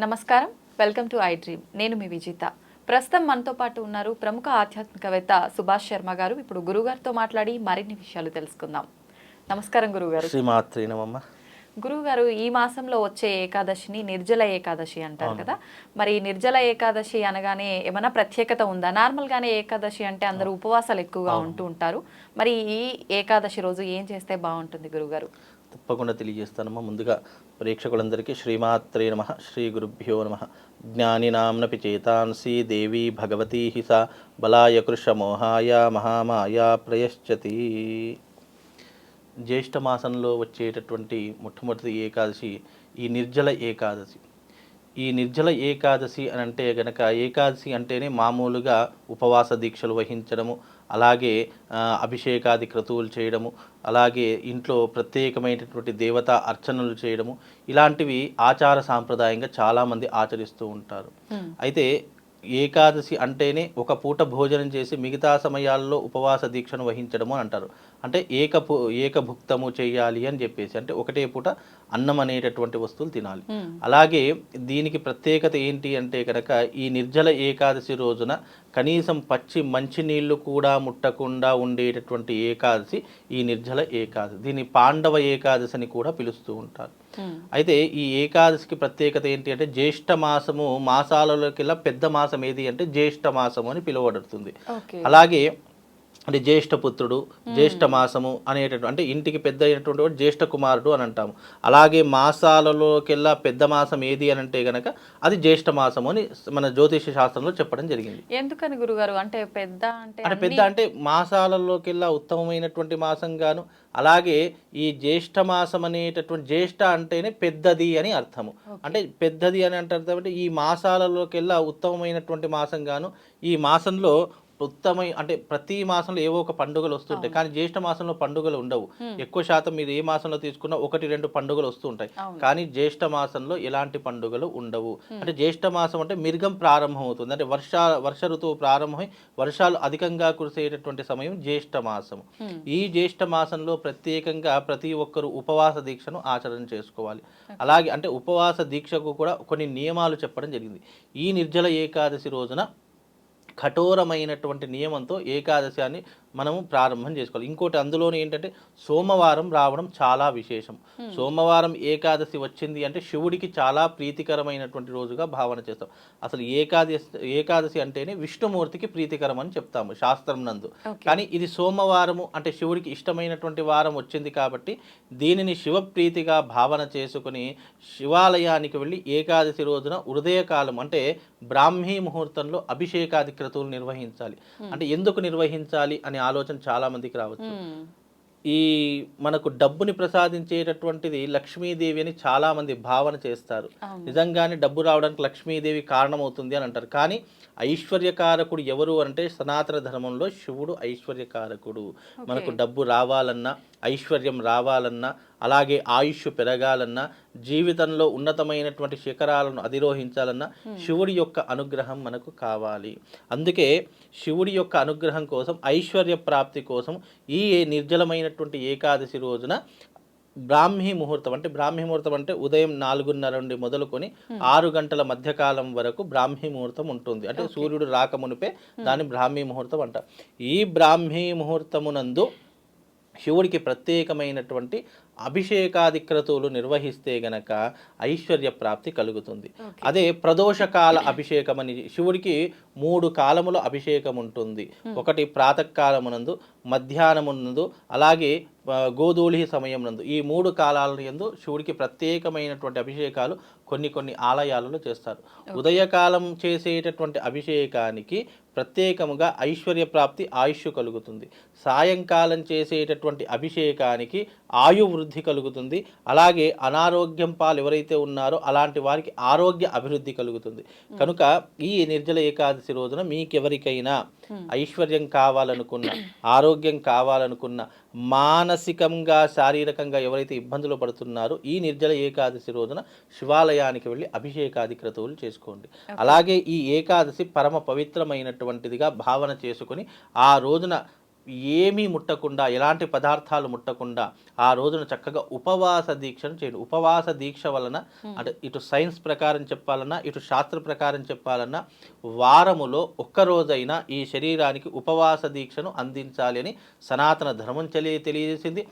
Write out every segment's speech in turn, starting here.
నమస్కారం. Welcome to I dream నేను మీ విజిత. ప్రస్తుతం మనతో పాటు ఉన్నారు ప్రముఖ ఆధ్యాత్మికవేత్త సుభాష్ శర్మ గారు. ఇప్పుడు గురుగారితో మాట్లాడి మరిన్ని విషయాలు తెలుసుకుందాం. నమస్కారం గురుగారు శ్రీమాత్రి నమమ్మ గురుగారు ఈ మాసంలో వచ్చే ఏకాదశిని నిర్జల ఏకాదశి అంటారు కదా? మరి నిర్జల ఏకాదశి అనగానే ఏమైనా ప్రత్యేకత ఉందా? నార్మల్ గానే ఏకాదశి అంటే అందరూ ఉపవాసాలు ఎక్కువగా ఉంటూ ఉంటారు. మరి ఈ ఏకాదశి రోజు ఏం చేస్తే బాగుంటుంది గురుగారు తప్పకుండా తెలియజేస్తానమ్మా. ముందుగా ప్రేక్షకులందరికీ శ్రీమాత్రే నమ. శ్రీ గురుభ్యో నమ. జ్ఞానినాంనపి చేతాంసి దేవి భగవతీ సా. బలాయ కృషమోహాయ మహామాయ ప్రయశ్చతి. జ్యేష్ఠ మాసంలో వచ్చేటటువంటి మొట్టమొదటి ఏకాదశి ఈ నిర్జల ఏకాదశి. ఈ నిర్జల ఏకాదశి అని అంటే గనక ఏకాదశి అంటేనే మామూలుగా ఉపవాస దీక్షలు వహించడము అలాగే అభిషేకాది క్రతువులు చేయడము అలాగే ఇంట్లో ప్రత్యేకమైనటువంటి దేవతా అర్చనలు చేయడము ఇలాంటివి ఆచార సాంప్రదాయంగా చాలామంది ఆచరిస్తూ ఉంటారు. అయితే ఏకాదశి అంటేనే ఒక పూట భోజనం చేసి మిగతా సమయాల్లో ఉపవాస దీక్షను వహించడము అంటారు. అంటే ఏక పు- ఏకభుక్తము చేయాలి అని చెప్పేసి అంటే ఒకటే పూట అన్నం అనేటటువంటి వస్తువులు తినాలి. అలాగే దీనికి ప్రత్యేకత ఏంటి అంటే కనుక ఈ నిర్జల ఏకాదశి రోజున కనీసం పచ్చి మంచినీళ్ళు కూడా ముట్టకుండా ఉండేటటువంటి ఏకాదశి ఈ నిర్జల ఏకాదశి దీన్ని పాండవ ఏకాదశి అని కూడా పిలుస్తూ ఉంటారు. అయితే ఈ ఏకాదశికి ప్రత్యేకత ఏంటి అంటే జ్యేష్ఠ మాసము మాసాలలోకెల్లా పెద్ద మాసం ఏది అంటే జ్యేష్ఠ మాసము అని పిలువబడుతుంది. అలాగే అంటే జ్యేష్ఠ పుత్రుడు జ్యేష్ఠ మాసము అనేటటువంటి అంటే ఇంటికి పెద్ద అయినటువంటి వాడు జ్యేష్ఠ కుమారుడు అని అంటాము. అలాగే మాసాలలోకెల్లా పెద్ద మాసం ఏది అని అంటే గనక అది జ్యేష్ఠ మాసము అని మన జ్యోతిష శాస్త్రంలో చెప్పడం జరిగింది. ఎందుకని గురుగారు? అంటే పెద్ద అంటే అంటే పెద్ద అంటే మాసాలలోకెల్లా ఉత్తమమైనటువంటి మాసం గాను అలాగే ఈ జ్యేష్ఠ మాసం అనేటటువంటి జ్యేష్ఠ అంటేనే పెద్దది అని అర్థము. అంటే పెద్దది అని అంటే అర్థం అంటే ఈ మాసాలలోకెల్లా ఉత్తమమైనటువంటి మాసం గాను ఈ మాసంలో ఉత్తమై అంటే ప్రతి మాసంలో ఏవో ఒక పండుగలు వస్తుంటాయి. కానీ జ్యేష్ఠ మాసంలో పండుగలు ఉండవు. ఎక్కువ శాతం మీరు ఏ మాసంలో తీసుకున్నా ఒకటి రెండు పండుగలు వస్తూ ఉంటాయి అవును. కానీ జ్యేష్ఠ మాసంలో ఎలాంటి పండుగలు ఉండవు. అంటే జ్యేష్ఠ మాసం అంటే మిరుగం ప్రారంభం అవుతుంది అంటే వర్ష వర్ష ఋతువు ప్రారంభమై వర్షాలు అధికంగా కురిసేటటువంటి సమయం జ్యేష్ఠ మాసం. ఈ జ్యేష్ఠ మాసంలో ప్రత్యేకంగా ప్రతి ఒక్కరు ఉపవాస దీక్షను ఆచరణ చేసుకోవాలి. అలాగే అంటే ఉపవాస దీక్షకు కూడా కొన్ని నియమాలు చెప్పడం జరిగింది. ఈ నిర్జల ఏకాదశి రోజున కఠోరమైనటువంటి నియమంతో ఏకాదశాన్ని మనము ప్రారంభం చేసుకోవాలి. ఇంకోటి అందులోనే ఏంటంటే సోమవారం రావడం చాలా విశేషం. సోమవారం ఏకాదశి వచ్చింది అంటే శివుడికి చాలా ప్రీతికరమైనటువంటి రోజుగా భావన చేస్తాం. అసలు ఏకాదశి ఏకాదశి అంటేనే విష్ణుమూర్తికి ప్రీతికరం అని చెప్తాము శాస్త్రం నందు. కానీ ఇది సోమవారము అంటే శివుడికి ఇష్టమైనటువంటి వారం వచ్చింది కాబట్టి దీనిని శివప్రీతిగా భావన చేసుకుని శివాలయానికి వెళ్ళి ఏకాదశి రోజున ఉదయకాలం అంటే బ్రాహ్మీ ముహూర్తంలో అభిషేకాది క్రతువులు నిర్వహించాలి. అంటే ఎందుకు నిర్వహించాలి అనే ఆలోచన చాలా మందికి రావచ్చు ఈ మనకు డబ్బుని ప్రసాదించేటటువంటిది లక్ష్మీదేవి అని చాలా మంది భావన చేస్తారు. నిజంగానే డబ్బు రావడానికి లక్ష్మీదేవి కారణమవుతుంది అని అంటారు. కానీ ఐశ్వర్యకారకుడు ఎవరు అంటే సనాతన ధర్మంలో శివుడు ఐశ్వర్యకారకుడు. మనకు డబ్బు రావాలన్నా ఐశ్వర్యం రావాలన్నా అలాగే ఆయుష్ పెరగాలన్నా జీవితంలో ఉన్నతమైనటువంటి శిఖరాలను అధిరోహించాలన్నా శివుడి యొక్క అనుగ్రహం మనకు కావాలి. అందుకే శివుడి యొక్క అనుగ్రహం కోసం ఐశ్వర్య ప్రాప్తి కోసం ఈ నిర్జలమైనటువంటి ఏకాదశి రోజున బ్రాహ్మీ ముహూర్తం అంటే బ్రాహ్మీ ముహూర్తం అంటే ఉదయం నాలుగున్నర నుండి మొదలుకొని ఆరు గంటల మధ్యకాలం వరకు బ్రాహ్మీ ముహూర్తం ఉంటుంది. అంటే సూర్యుడు రాకమునిపే దాన్ని బ్రాహ్మీ ముహూర్తం అంటారు. ఈ బ్రాహ్మీ ముహూర్తమునందు శివుడికి ప్రత్యేకమైనటువంటి అభిషేకాది క్రతువులు నిర్వహిస్తే గనక ఐశ్వర్య ప్రాప్తి కలుగుతుంది. అదే ప్రదోషకాల అభిషేకం అని శివుడికి మూడు కాలముల అభిషేకం ఉంటుంది. ఒకటి ప్రాతకాలమునందు మధ్యాహ్నమునందు అలాగే గోధూళి సమయం నందు ఈ మూడు కాలాల యందు శివుడికి ప్రత్యేకమైనటువంటి అభిషేకాలు కొన్ని కొన్ని ఆలయాలలో చేస్తారు. ఉదయకాలం చేసేటటువంటి అభిషేకానికి ప్రత్యేకముగా ఐశ్వర్య ప్రాప్తి ఆయుష్ కలుగుతుంది. సాయంకాలం చేసేటటువంటి అభిషేకానికి ఆయు వృద్ధి కలుగుతుంది. అలాగే అనారోగ్యం పాలు ఎవరైతే ఉన్నారో అలాంటి వారికి ఆరోగ్య అభివృద్ధి కలుగుతుంది. కనుక ఈ నిర్జల ఏకాదశి రోజున మీకెవరికైనా ఐశ్వర్యం కావాలనుకున్న ఆరోగ్యం కావాలనుకున్న మానసికంగా శారీరకంగా ఎవరైతే ఇబ్బందులు పడుతున్నారో ఈ నిర్జల ఏకాదశి రోజున శివాలయానికి వెళ్ళి అభిషేకాది క్రతువులు చేసుకోండి. అలాగే ఈ ఏకాదశి పరమ పవిత్రమైనటువంటిదిగా భావన చేసుకొని ఆ రోజున ఏమీ ముట్టకుండా ఎలాంటి పదార్థాలు ముట్టకుండా ఆ రోజున చక్కగా ఉపవాస దీక్షను చేయండి. ఉపవాస దీక్ష వలన అంటే ఇటు సైన్స్ ప్రకారం చెప్పాలన్నా ఇటు శాస్త్ర ప్రకారం చెప్పాలన్నా వారములో ఒక్క రోజైనా ఈ శరీరానికి ఉపవాస దీక్షను అందించాలి అని సనాతన ధర్మం తెలియ తెలియజేసింది.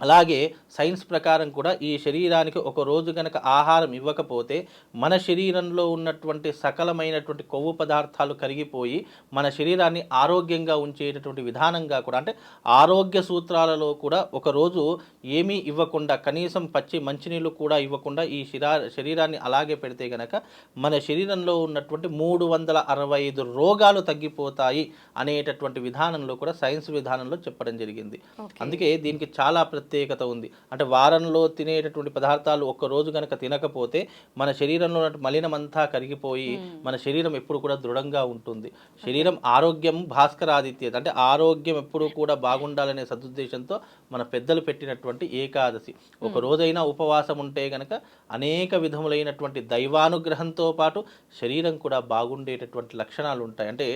అలాగే సైన్స్ ప్రకారం కూడా ఈ శరీరానికి ఒక రోజు గనక ఆహారం ఇవ్వకపోతే మన శరీరంలో ఉన్నటువంటి సకలమైనటువంటి కొవ్వు పదార్థాలు కరిగిపోయి మన శరీరాన్ని ఆరోగ్యంగా ఉంచేటటువంటి విధానంగా కూడా అంటే ఆరోగ్య సూత్రాలలో కూడా ఒక రోజు ఏమీ ఇవ్వకుండా కనీసం పచ్చి మంచినీళ్ళు కూడా ఇవ్వకుండా ఈ శిరా శరీరాన్ని అలాగే పెడితే గనక మన శరీరంలో ఉన్నటువంటి మూడు వందల అరవై ఐదు రోగాలు తగ్గిపోతాయి అనేటటువంటి విధానంలో కూడా సైన్స్ విధానంలో చెప్పడం జరిగింది. అందుకే దీనికి చాలా ప్రత్యేకత ఉంది. అంటే వారంలో తినేటటువంటి పదార్థాలు ఒక్క రోజు కనుక తినకపోతే మన శరీరంలో ఉన్న మలినం అంతా కరిగిపోయి మన శరీరం ఎప్పుడు కూడా దృఢంగా ఉంటుంది. శరీరం ఆరోగ్యం భాస్కరాదిత్య అంటే ఆరోగ్యం ఎప్పుడు కూడా బాగుండాలనే సదుద్దేశంతో మన పెద్దలు పెట్టినటువంటి ఏకాదశి. ఒక రోజైనా ఉపవాసం ఉంటే గనక అనేక విధములైనటువంటి దైవానుగ్రహంతో పాటు శరీరం కూడా బాగుండేటటువంటి లక్షణాలు ఉంటాయి అంటే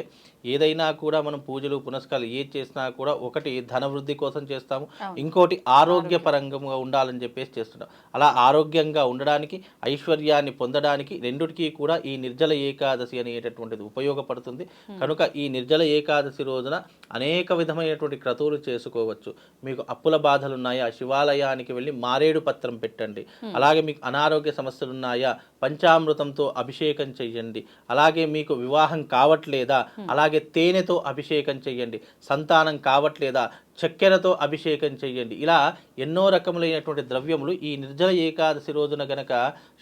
ఏదైనా కూడా మనం పూజలు పునస్కారాలు ఏది చేసినా కూడా ఒకటి ధన వృద్ధి కోసం చేస్తాము. ఇంకోటి ఆరోగ్యపరంగా ఉండాలని చెప్పేసి చేస్తున్నాం అలా ఆరోగ్యంగా ఉండడానికి ఐశ్వర్యాన్ని పొందడానికి రెండిటికి కూడా ఈ నిర్జల ఏకాదశి అనేటటువంటిది ఉపయోగపడుతుంది. కనుక ఈ నిర్జల ఏకాదశి రోజున అనేక విధమైనటువంటి క్రతువులు చేసుకోవచ్చు. మీకు అప్పుల బాధలు ఉన్నాయా శివాలయానికి వెళ్ళి మారేడు పత్రం పెట్టండి. అలాగే మీకు అనారోగ్య సమస్యలు ఉన్నాయా పంచామృతంతో అభిషేకం చెయ్యండి. అలాగే మీకు వివాహం కావట్లేదా? అలాగే తేనెతో అభిషేకం చెయ్యండి. సంతానం కావట్లేదా? చక్కెరతో అభిషేకం చెయ్యండి. ఇలా ఎన్నో రకములైనటువంటి ద్రవ్యములు ఈ నిర్జల ఏకాదశి రోజున గనక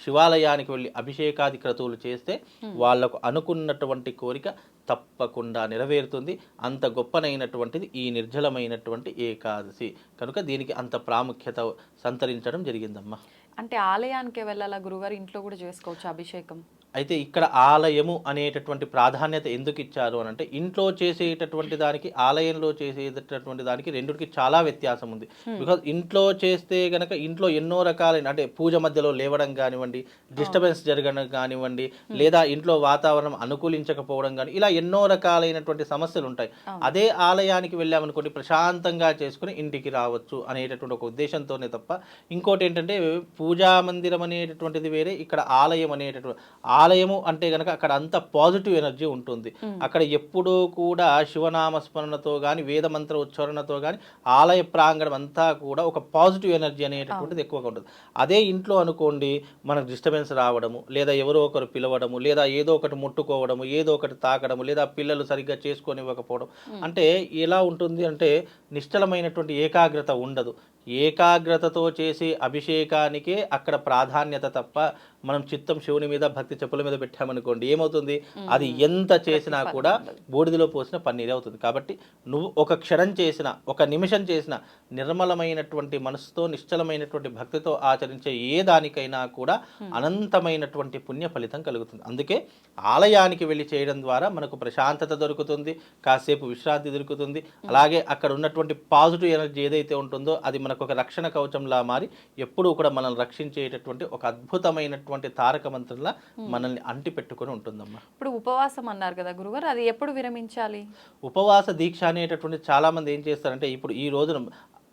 శివాలయానికి వెళ్ళి అభిషేకాది క్రతువులు చేస్తే వాళ్ళకు అనుకున్నటువంటి కోరిక తప్పకుండా నెరవేరుతుంది. అంత గొప్పనైనటువంటిది ఈ నిర్జలమైనటువంటి ఏకాదశి. కనుక దీనికి అంత ప్రాముఖ్యత సంతరించడం జరిగిందమ్మా. అంటే ఆలయానికి వెళ్ళాలా గురుగారు? ఇంట్లో కూడా చేసుకోవచ్చు అభిషేకం? అయితే ఇక్కడ ఆలయము అనేటటువంటి ప్రాధాన్యత ఎందుకు ఇచ్చారు అని అంటే ఇంట్లో చేసేటటువంటి దానికి ఆలయంలో చేసేటటువంటి దానికి రెండిటికి చాలా వ్యత్యాసం ఉంది. బికాజ్ ఇంట్లో చేస్తే గనక ఇంట్లో ఎన్నో రకాలైన అంటే పూజ మధ్యలో లేవడం కానివ్వండి డిస్టర్బెన్స్ జరగడం కానివ్వండి లేదా ఇంట్లో వాతావరణం అనుకూలించకపోవడం కానీ ఇలా ఎన్నో రకాలైనటువంటి సమస్యలు ఉంటాయి. అదే ఆలయానికి వెళ్ళామనుకోండి ప్రశాంతంగా చేసుకుని ఇంటికి రావచ్చు అనేటటువంటి ఒక ఉద్దేశంతోనే తప్ప ఇంకోటి ఏంటంటే పూజా మందిరం అనేటటువంటిది వేరే ఇక్కడ ఆలయం అనేటటువంటి ఆలయము అంటే గనక అక్కడ అంత పాజిటివ్ ఎనర్జీ ఉంటుంది. అక్కడ ఎప్పుడూ కూడా శివనామ స్మరణతో కానీ వేద మంత్ర ఉచ్చారణతో కానీ ఆలయ ప్రాంగణం అంతా కూడా ఒక పాజిటివ్ ఎనర్జీ అనేటటువంటిది ఎక్కువగా ఉంటుంది. అదే ఇంట్లో అనుకోండి మనకు డిస్టర్బెన్స్ రావడము లేదా ఎవరో ఒకరు పిలవడము లేదా ఏదో ఒకటి ముట్టుకోవడము ఏదో ఒకటి తాకడము లేదా పిల్లలు సరిగ్గా చేసుకొనివ్వకపోవడం. అంటే ఎలా ఉంటుంది అంటే నిశ్చలమైనటువంటి ఏకాగ్రత ఉండదు. ఏకాగ్రతతో చేసే అభిషేకానికే అక్కడ ప్రాధాన్యత తప్ప మనం చిత్తం శివుని మీద భక్తి చెప్పుల మీద పెట్టామనుకోండి ఏమవుతుంది? అది ఎంత చేసినా కూడా బూడిదలో పోసిన పన్నీరే అవుతుంది. కాబట్టి నువ్వు ఒక క్షణం చేసిన ఒక నిమిషం చేసిన నిర్మలమైనటువంటి మనసుతో నిశ్చలమైనటువంటి భక్తితో ఆచరించే ఏ దానికైనా కూడా అనంతమైనటువంటి పుణ్య ఫలితం కలుగుతుంది. అందుకే ఆలయానికి వెళ్ళి చేయడం ద్వారా మనకు ప్రశాంతత దొరుకుతుంది కాసేపు విశ్రాంతి దొరుకుతుంది. అలాగే అక్కడ ఉన్నటువంటి పాజిటివ్ ఎనర్జీ ఏదైతే ఉంటుందో అది మనకు ఒక రక్షణ కవచంలా మారి ఎప్పుడూ కూడా మనల్ని రక్షించేటటువంటి ఒక అద్భుతమైనటువంటి తారక మంత్రంలా మనల్ని అంటి పెట్టుకొని ఉంటుందమ్మా. ఇప్పుడు ఉపవాసం అన్నారు కదా గురుగారు అది ఎప్పుడు విరమించాలి? ఉపవాస దీక్ష అనేటటువంటి చాలా మంది ఏం చేస్తారంటే ఇప్పుడు ఈ రోజున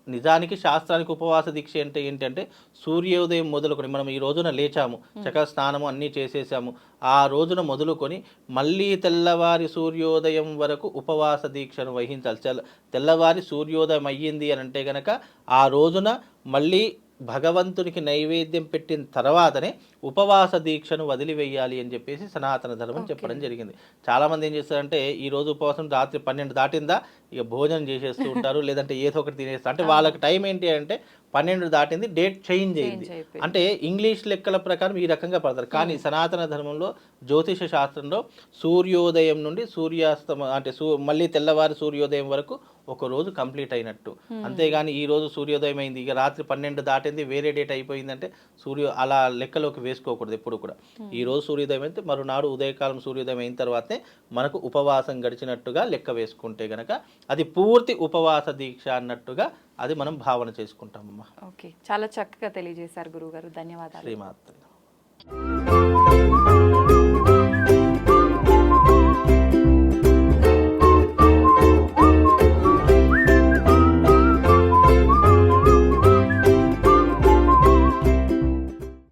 నిజానికి శాస్త్రానికి ఉపవాస దీక్ష అంటే ఏంటంటే సూర్యోదయం మొదలుకొని మనం ఈ రోజున లేచాము చక్కగా స్నానము అన్నీ చేసేసాము ఆ రోజున మొదలుకొని మళ్ళీ తెల్లవారి సూర్యోదయం వరకు ఉపవాస దీక్షను వహించాలి. తెల్ల- తెల్లవారి సూర్యోదయం అయ్యింది అని అంటే గనక ఆ రోజున మళ్ళీ భగవంతునికి నైవేద్యం పెట్టిన తర్వాతనే ఉపవాస దీక్షను వదిలివేయాలి అని చెప్పేసి సనాతన ధర్మం చెప్పడం జరిగింది. చాలా మంది ఏం చేస్తారంటే ఈ రోజు ఉపవాసం రాత్రి పన్నెండు దాటిందా? ఇక భోజనం చేసేస్తూ ఉంటారు లేదంటే ఏదో ఒకటి తినేస్తారు అంటే వాళ్ళకి టైం ఏంటి అంటే పన్నెండు దాటింది డేట్ చేంజ్ అయింది. అంటే ఇంగ్లీష్ లెక్కల ప్రకారం ఈ రకంగా పడతారు. కానీ సనాతన ధర్మంలో జ్యోతిష శాస్త్రంలో సూర్యోదయం నుండి సూర్యాస్తమ అంటే సూ మళ్ళీ తెల్లవారి సూర్యోదయం వరకు ఒక రోజు కంప్లీట్ అయినట్టు. అంతేగాని ఈ రోజు సూర్యోదయం అయింది ఇక రాత్రి పన్నెండు దాటింది వేరే డేట్ అయిపోయిందంటే సూర్య అలా లెక్కలోకి వేసుకోకూడదు ఎప్పుడు కూడా. ఈ రోజు సూర్యోదయం అయితే మరునాడు ఉదయకాలం సూర్యోదయం అయిన తర్వాతే మనకు ఉపవాసం గడిచినట్టుగా లెక్క వేసుకుంటే గనక అది పూర్తి ఉపవాస దీక్ష అన్నట్టుగా అది మనం భావన చేసుకుంటామమ్మా. ఓకే. చాలా చక్కగా తెలియజేశారు గురుగారు ధన్యవాదాలు. శ్రీమాత్రి